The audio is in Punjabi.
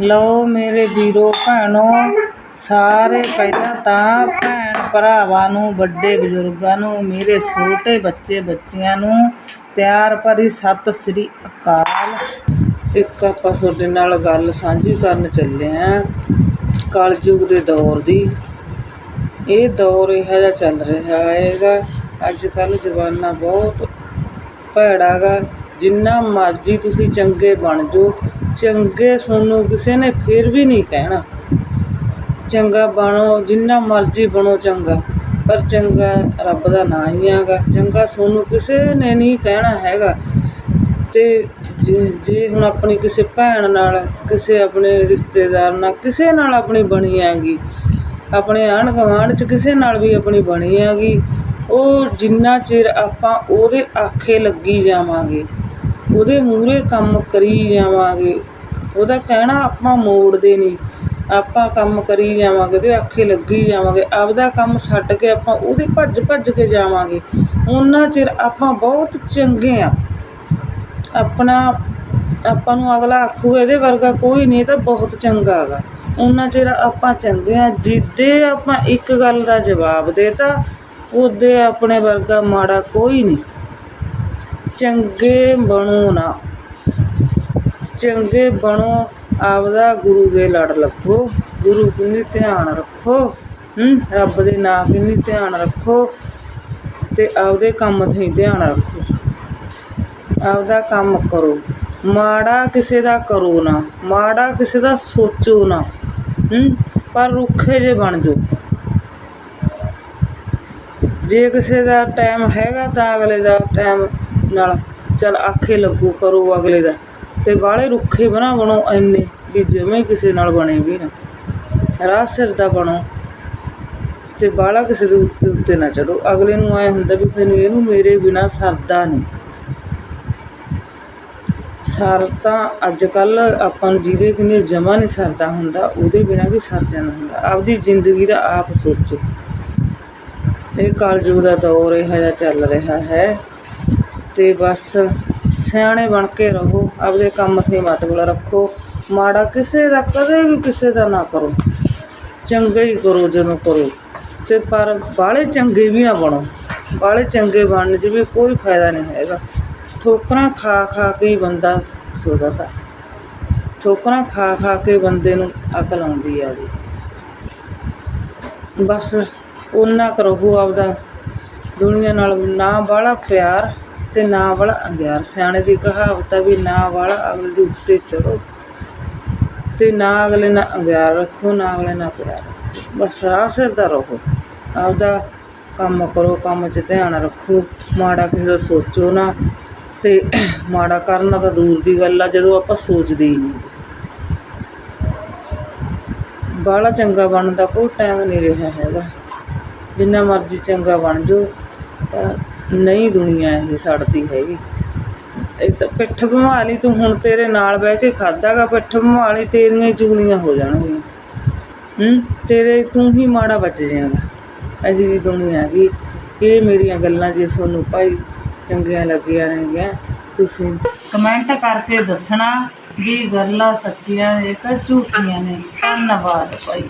ਲਓ ਮੇਰੇ ਵੀਰੋ ਭੈਣੋ, ਸਾਰੇ ਪਹਿਲਾਂ ਤਾਂ ਭੈਣ ਭਰਾਵਾਂ ਨੂੰ, ਵੱਡੇ ਬਜ਼ੁਰਗਾਂ ਨੂੰ, ਮੇਰੇ ਛੋਟੇ ਬੱਚੇ ਬੱਚਿਆਂ ਨੂੰ ਪਿਆਰ ਭਰੀ ਸਤਿ ਸ੍ਰੀ ਅਕਾਲ। ਇੱਕ ਆਪਾਂ ਤੁਹਾਡੇ ਨਾਲ ਗੱਲ ਸਾਂਝੀ ਕਰਨ ਚੱਲੇ ਆਂ ਕਲਯੁਗ ਦੇ ਦੌਰ ਦੀ। ਇਹ ਦੌਰ ਇਹੋ ਜਿਹਾ ਚੱਲ ਰਿਹਾ ਹੈਗਾ ਅੱਜ ਕੱਲ੍ਹ ਜ਼ਮਾਨਾ ਬਹੁਤ ਭੈੜਾ ਗਾ। ਜਿੰਨਾ ਮਰਜ਼ੀ ਤੁਸੀਂ ਚੰਗੇ ਬਣ ਜਾਓ, ਚੰਗੇ ਤੁਹਾਨੂੰ ਕਿਸੇ ਨੇ ਫਿਰ ਵੀ ਨਹੀਂ ਕਹਿਣਾ। ਚੰਗਾ ਬਣੋ, ਜਿੰਨਾ ਮਰਜ਼ੀ ਬਣੋ ਚੰਗਾ, ਪਰ ਚੰਗਾ ਰੱਬ ਦਾ ਨਾਂ ਹੀ ਹੈਗਾ। ਚੰਗਾ ਤੁਹਾਨੂੰ ਕਿਸੇ ਨੇ ਨਹੀਂ ਕਹਿਣਾ ਹੈਗਾ। ਤੇ ਜੇ ਜੇ ਹੁਣ ਆਪਣੀ ਕਿਸੇ ਭੈਣ ਨਾਲ, ਕਿਸੇ ਆਪਣੇ ਰਿਸ਼ਤੇਦਾਰ ਨਾਲ, ਕਿਸੇ ਨਾਲ ਆਪਣੀ ਬਣੀ ਹੈਗੀ, ਆਪਣੇ ਆਂਢ ਗੁਆਂਢ 'ਚ ਕਿਸੇ ਨਾਲ ਵੀ ਆਪਣੀ ਬਣੀ ਹੈਗੀ, ਉਹ ਜਿੰਨਾ ਚਿਰ ਆਪਾਂ ਉਹਦੇ ਆਖੇ ਲੱਗੀ ਜਾਵਾਂਗੇ ਉਹਦੇ ਮੂਹਰੇ ਕੰਮ ਕਰੀ ਜਾਵਾਂਗੇ। ਉਹਦਾ ਕਹਿਣਾ ਆਪਾਂ ਮੋੜਦੇ ਨਹੀਂ। ਆਪਾਂ ਕੰਮ ਕਰੀ ਜਾਵਾਂਗੇ ਉਹਦੇ ਆਖੇ ਲੱਗੀ ਜਾਵਾਂਗੇ। ਆਪਦਾ ਕੰਮ ਛੱਡ ਕੇ ਆਪਾਂ ਉਹਦੇ ਭੱਜ ਭੱਜ ਕੇ ਜਾਵਾਂਗੇ। ਉਹਨਾਂ ਚਿਰ ਆਪਾਂ ਬਹੁਤ ਚੰਗੇ ਆ। ਆਪਣਾ, ਆਪਾਂ ਨੂੰ ਅਗਲਾ ਆਖੂਗਾ ਇਹਦੇ ਵਰਗਾ ਕੋਈ ਨਹੀਂ, ਇਹ ਤਾਂ ਬਹੁਤ ਚੰਗਾ ਹੈਗਾ ਉਹਨਾਂ ਚਿਰ ਆਪਾਂ ਚੰਗੇ ਆ। ਜਿੱਦੇ ਆਪਾਂ ਇੱਕ ਗੱਲ ਦਾ ਜਵਾਬ ਦੇਤਾ, ਉਹਦੇ ਆਪਣੇ ਵਰਗਾ ਮਾੜਾ ਕੋਈ ਨਹੀਂ। ਚੰਗੇ ਬਣੋ ਨਾ। ਚੰਗੇ ਬਣੋ, ਆਪਦਾ ਗੁਰੂ ਦੇ ਲੜ ਲੱਗੋ। ਗੁਰੂ ਕਿੰਨੀ ਧਿਆਨ ਰੱਖੋ, ਹੂੰ, ਰੱਬ ਦੇ ਨਾਂ ਕਿੰਨੀ ਧਿਆਨ ਰੱਖੋ ਤੇ ਆਪਦੇ ਕੰਮ ਤੇ ਧਿਆਨ ਰੱਖੋ। ਆਪਦਾ ਕੰਮ ਕਰੋ। ਮਾੜਾ ਕਿਸੇ ਦਾ ਕਰੋ ਨਾ, ਮਾੜਾ ਕਿਸੇ ਦਾ ਸੋਚੋ ਨਾ, ਹੂੰ, ਪਰ ਰੁੱਖੇ ਜੇ ਬਣ ਜਾਓ ਜੇ ਕਿਸੇ ਦਾ ਟਾਈਮ ਹੈਗਾ ਤਾਂ ਅਗਲੇ ਦਾ ਟਾਈਮ ਨਾਲ, ਚੱਲ ਆਖੇ ਲੱਗੋ ਕਰੋ ਅਗਲੇ ਦਾ। ਤੇ ਬਾਹਲੇ ਰੁੱਖੇ ਬਣਾ ਬਣੋ ਐਨੇ, ਵੀ ਜਿਵੇਂ ਕਿਸੇ ਨਾਲ ਬਣੇ ਵੀ ਨਾ। ਰਾਹ ਸਿਰ ਦਾ ਬਣੋ, ਤੇ ਬਾਹਲਾ ਕਿਸੇ ਦੇ ਉੱਤੇ ਉੱਤੇ ਨਾ ਚੜੋ ਅਗਲੇ ਨੂੰ ਐ ਹੁੰਦਾ ਵੀ ਫਿਰ ਇਹਨੂੰ ਮੇਰੇ ਬਿਨਾ ਸਰਦਾ ਨਹੀਂ। ਸਰ ਤਾਂ ਅੱਜ ਕੱਲ ਆਪਾਂ ਨੂੰ ਜਿਹਦੇ ਕਿੰਨੇ ਜਮਾ ਨਹੀਂ ਸਰਦਾ ਹੁੰਦਾ, ਉਹਦੇ ਬਿਨਾ ਵੀ ਸਰ ਜਾਣਾ ਹੁੰਦਾ। ਆਪਦੀ ਜ਼ਿੰਦਗੀ ਦਾ ਆਪ ਸੋਚੋ। ਇਹ ਕਲਯੁਗ ਦਾ ਦੌਰ ਇਹੋ ਜਿਹਾ ਚੱਲ ਰਿਹਾ ਹੈ। ਤੇ ਬਸ ਸਿਆਣੇ ਬਣ ਕੇ ਰਹੋ, ਆਪਦੇ ਕੰਮ ਤੇ ਮਤਲਬ ਰੱਖੋ। ਮਾੜਾ ਕਿਸੇ ਦਾ ਕਦੇ ਵੀ ਕਿਸੇ ਦਾ ਨਾ ਕਰੋ। ਚੰਗਾ ਹੀ ਕਰੋ ਜਦੋਂ ਕਰੋ। ਤੇ ਪਰ ਬਾਹਲੇ ਚੰਗੇ ਵੀ ਨਾ ਬਣੋ। ਬਾਹਲੇ ਚੰਗੇ ਬਣਨ 'ਚ ਵੀ ਕੋਈ ਫਾਇਦਾ ਨਹੀਂ ਹੈਗਾ। ਠੋਕਰਾਂ ਖਾ ਖਾ ਕੇ ਹੀ ਬੰਦਾ ਸੁਧਰਦਾ। ਠੋਕਰਾਂ ਖਾ ਖਾ ਕੇ ਬੰਦੇ ਨੂੰ ਅਕਲ ਆਉਂਦੀ ਆ ਜੀ ਬਸ ਉਹਨਾਂ ਕਰੋ ਆਪਦਾ ਦੁਨੀਆ ਨਾਲ। ਨਾ ਬਾਹਲਾ ਪਿਆਰ ਤੇ ਨਾ ਵਾਲਾ ਅੰਗਿਆਰ, ਸਿਆਣੇ ਦੀ ਕਹਾਵਤ ਆ ਵੀ ਨਾ ਵਾਲਾ ਅਗਲੇ ਦੇ ਉੱਤੇ ਚੜੋ ਤੇ ਨਾ ਅਗਲੇ ਨਾਲ ਅੰਗਿਆਰ ਰੱਖੋ, ਨਾ ਅਗਲੇ ਨਾਲ ਪਿਆਰ ਬਸ ਰਾਹ ਸਿਰ ਦਾ ਰਹੋ। ਆਪਦਾ ਕੰਮ ਕਰੋ, ਕੰਮ 'ਚ ਧਿਆਨ ਰੱਖੋ, ਮਾੜਾ ਕਿਸੇ ਦਾ ਸੋਚੋ ਨਾ ਤੇ ਮਾੜਾ ਕਰਨਾ ਤਾਂ ਦੂਰ ਦੀ ਗੱਲ ਆ, ਜਦੋਂ ਆਪਾਂ ਸੋਚਦੇ ਹੀ ਨਹੀਂ। ਬਾਹਲਾ ਚੰਗਾ ਬਣਨ ਦਾ ਕੋਈ ਟਾਈਮ ਨਹੀਂ ਰਿਹਾ ਹੈਗਾ। ਜਿੰਨਾ ਮਰਜ਼ੀ ਚੰਗਾ ਬਣ ਜਾਓ ਨਹੀਂ ਦੁਨੀਆ ਇਹ ਸੜਦੀ ਹੈਗੀ। ਇਹ ਤਾਂ ਪਿੱਠ ਭਮਾਲੀ ਤੂੰ ਹੁਣ ਤੇਰੇ ਨਾਲ ਬਹਿ ਕੇ ਖਾਦਾਗਾ ਪਿੱਠ ਭਮਾਲੀ ਤੇਰੀਆਂ ਹੀ ਚੁਗਲੀਆਂ ਹੋ ਜਾਣਗੀਆਂ। ਹੂੰ? ਤੇਰੇ ਤੂੰ ਹੀ ਮਾੜਾ ਬਚ ਜਾਏਗਾ। ਇਹੋ ਜਿਹੀ ਦੁਨੀਆ ਹੈਗੀ। ਇਹ ਮੇਰੀਆਂ ਗੱਲਾਂ ਜੇ ਤੁਹਾਨੂੰ ਭਾਈ ਚੰਗੀਆਂ ਲੱਗੀਆਂ ਰਹਿਣਗੀਆਂ ਤੁਸੀਂ ਕਮੈਂਟ ਕਰਕੇ ਦੱਸਣਾ ਵੀ ਗੱਲਾਂ ਸੱਚੀਆਂ ਨੇ ਕਿ ਝੂਠੀਆਂ ਨੇ। ਧੰਨਵਾਦ ਭਾਈ।